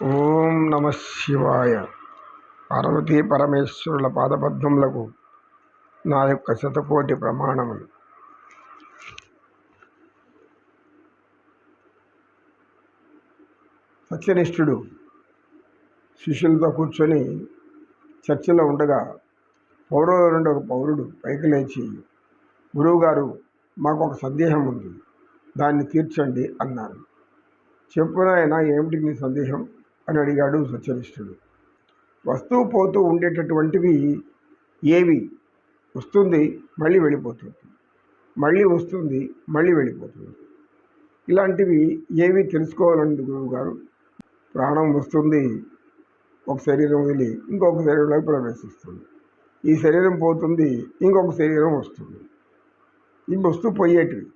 ఓం నమ శివాయ. పార్వతీ పరమేశ్వరుల పాదపద్మములకు నా యొక్క శతకోటి ప్రమాణములు. సత్యనిష్ఠుడు శిష్యులతో కూర్చొని చర్చలో ఉండగా పౌరుల నుండి ఒక పౌరుడు పైకి లేచి గురువుగారు మాకు ఒక సందేహం ఉంది. దాన్ని తీర్చండి అన్నారు చెప్పునాయన ఏమిటి నీ సందేహం? అని అడిగాడు సత్యనిష్ఠుడు. వస్తూ పోతూ ఉండేటటువంటివి ఏవి? వస్తుంది మళ్ళీ వెళ్ళిపోతుంది. మళ్ళీ వస్తుంది మళ్ళీ వెళ్ళిపోతుంది. ఇలాంటివి ఏవి తెలుసుకోవాలండి గురువుగారు ప్రాణం వస్తుంది ఒక శరీరం వదిలి ఇంకొక శరీరంలోకి ప్రవేశిస్తుంది. ఈ శరీరం పోతుంది ఇంకొక శరీరం వస్తుంది. ఇవి వస్తూ పోయేటివి.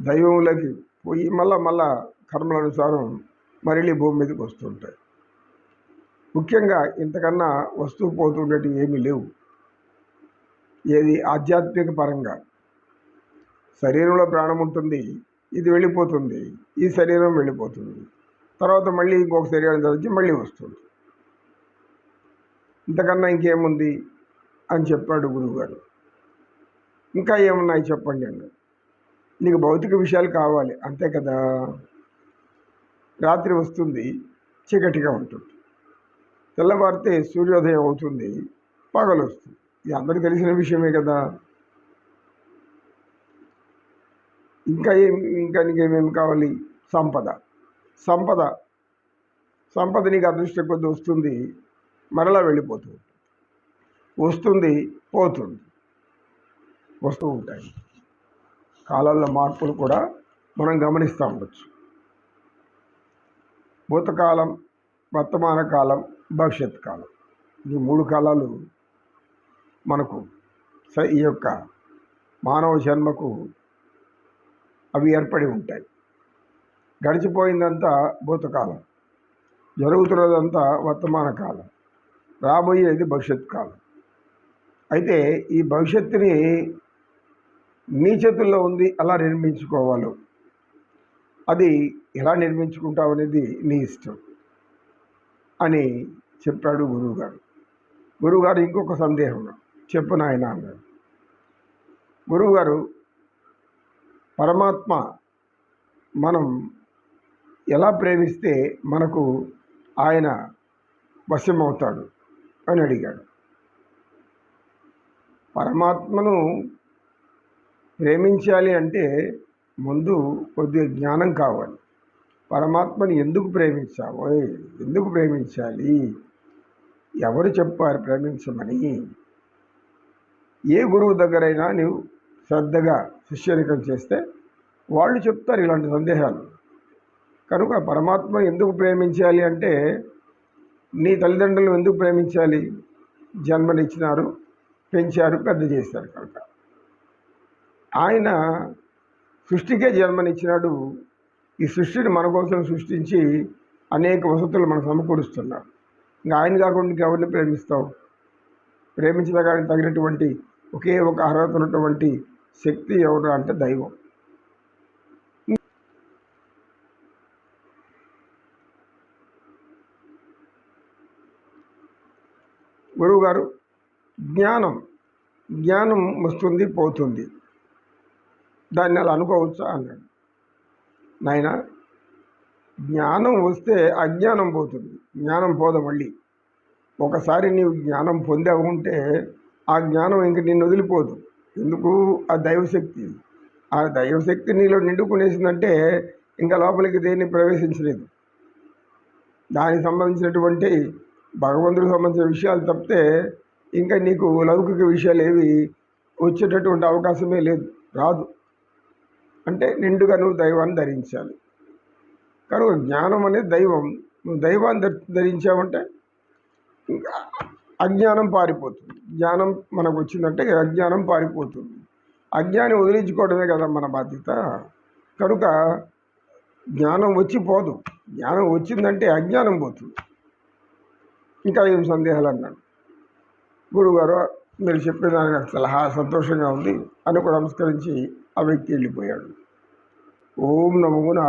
దైవంలోకి పోయి మళ్ళా మళ్ళా కర్మల అనుసారం మరలి భూమి మీదకి వస్తుంటాయి ముఖ్యంగా ఇంతకన్నా వస్తువు పోతుండేవి ఏమీ లేవు. ఏది ఆధ్యాత్మిక పరంగా. శరీరంలో ప్రాణం ఉంటుంది ఇది వెళ్ళిపోతుంది ఈ శరీరం వెళ్ళిపోతుంది. తర్వాత మళ్ళీ ఇంకొక శరీరం చదివి మళ్ళీ వస్తుంది. ఇంతకన్నా ఇంకేముంది అని చెప్పాడు గురువుగారు. ఇంకా ఏమున్నాయి చెప్పండి అన్నాడు నీకు భౌతిక విషయాలు కావాలి అంతే కదా? రాత్రి వస్తుంది చీకటిగా ఉంటుంది. తెల్లవారితే సూర్యోదయం అవుతుంది పగలు వస్తుంది. ఇది అందరికీ తెలిసిన విషయమే కదా. ఇంకా ఏం ఇంకా నీకేమేమి కావాలి? సంపద. సంపద. సంపద నీకు అదృష్టం కొద్ది వస్తుంది మరలా వెళ్ళిపోతుంది వస్తుంది పోతుంది. వస్తూ ఉంటాయి. కాలాల్లో మార్పులు కూడా మనం గమనిస్తూ ఉండొచ్చు. భూతకాలం వర్తమాన కాలం భవిష్యత్ కాలం. ఈ మూడు కాలాలు మనకు స- ఈ యొక్క మానవ జన్మకు అవి ఏర్పడి ఉంటాయి. గడిచిపోయిందంతా భూతకాలం. జరుగుతున్నదంతా వర్తమాన కాలం. రాబోయేది భవిష్యత్ కాలం. అయితే ఈ భవిష్యత్తుని నీ చేతుల్లో ఉంది అలా నిర్మించుకోవాలి అది ఎలా నిర్మించుకుంటావు అనేది నీ ఇష్టం అని చెప్పాడు గురువుగారు. గురువుగారు ఇంకొక సందేహం చెప్పు నాయన అన్నాడు. గురువుగారు పరమాత్మ మనం ఎలా ప్రేమిస్తే మనకు ఆయన వశమవుతాడు అని అడిగాడు. పరమాత్మను ప్రేమించాలి అంటే ముందు కొద్దిగా జ్ఞానం కావాలి. పరమాత్మని ఎందుకు ప్రేమించావు ఎందుకు ప్రేమించాలి? ఎవరు చెప్పారు ప్రేమించమని? ఏ గురువు దగ్గరైనా నువ్వు శ్రద్ధగా శిష్యరికం చేస్తే వాళ్ళు చెప్తారు ఇలాంటి సందేహాలు. కనుక పరమాత్మ ఎందుకు ప్రేమించాలి అంటే నీ తల్లిదండ్రులు ఎందుకు ప్రేమించాలి? జన్మనిచ్చినారు పెంచారు పెద్ద చేశారు కనుక. ఆయన సృష్టికే జన్మనిచ్చినాడు. ఈ సృష్టిని మన కోసం సృష్టించి అనేక వసతులు మనకు సమకూరుస్తున్నాడు. ఇంకా ఆయన కాకుండా ఇంకెవరిని ప్రేమిస్తావు? ప్రేమించదగానికి తగినటువంటి ఒకే ఒక అర్హత ఉన్నటువంటి శక్తి ఎవరు అంటే దైవం. గురువుగారు జ్ఞానం జ్ఞానం వస్తుంది పోతుంది. దాన్ని అలా అనుకోవచ్చా? అన్నాడు. నాయన జ్ఞానం వస్తే అజ్ఞానం పోతుంది. జ్ఞానం పోదు మళ్ళీ? ఒకసారి నీవు జ్ఞానం పొందావు ఉంటే ఆ జ్ఞానం ఇంక నిన్ను వదిలిపోదు. ఎందుకు? ఆ దైవశక్తి. ఆ దైవశక్తి నీలో నిండుకునేసిందంటే ఇంకా లోపలికి దేన్ని ప్రవేశించలేదు. దానికి సంబంధించినటువంటి భగవంతుడికి సంబంధించిన విషయాలు తప్పితే ఇంకా నీకు లౌకిక విషయాలు ఏవి వచ్చేటటువంటి అవకాశమే లేదు రాదు. అంటే నిండుగా నువ్వు దైవాన్ని ధరించాలి. కనుక జ్ఞానం అనేది దైవం. నువ్వు దైవాన్ని ధరించావంటే ఇంకా అజ్ఞానం పారిపోతుంది. జ్ఞానం మనకు వచ్చిందంటే అజ్ఞానం పారిపోతుంది. అజ్ఞానం వదిలించుకోవడమే కదా మన బాధ్యత. కనుక జ్ఞానం వచ్చి పోదు. జ్ఞానం వచ్చిందంటే అజ్ఞానం పోతుంది. ఇంకా ఏం సందేహాలు అన్నాడు. గురువుగారు మీరు చెప్పిన దానికి సలహా సంతోషంగా ఉంది. అని కూడా నమస్కరించి ఆ వ్యక్తి వెళ్ళిపోయాడు. ఓం నమో నారాయణ.